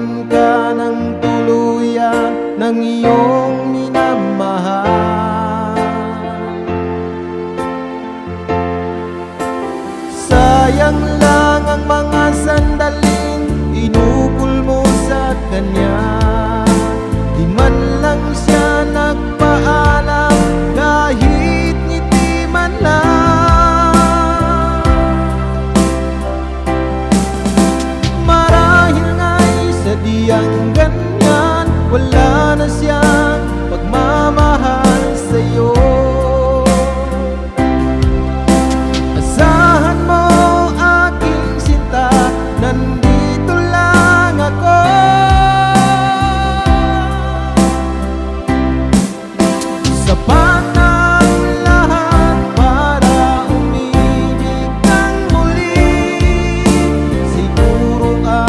Iwan ka ng tuluyan ng iyong minamahal. Sayang lang siyang ganyan Wala na siyang pagmamahal.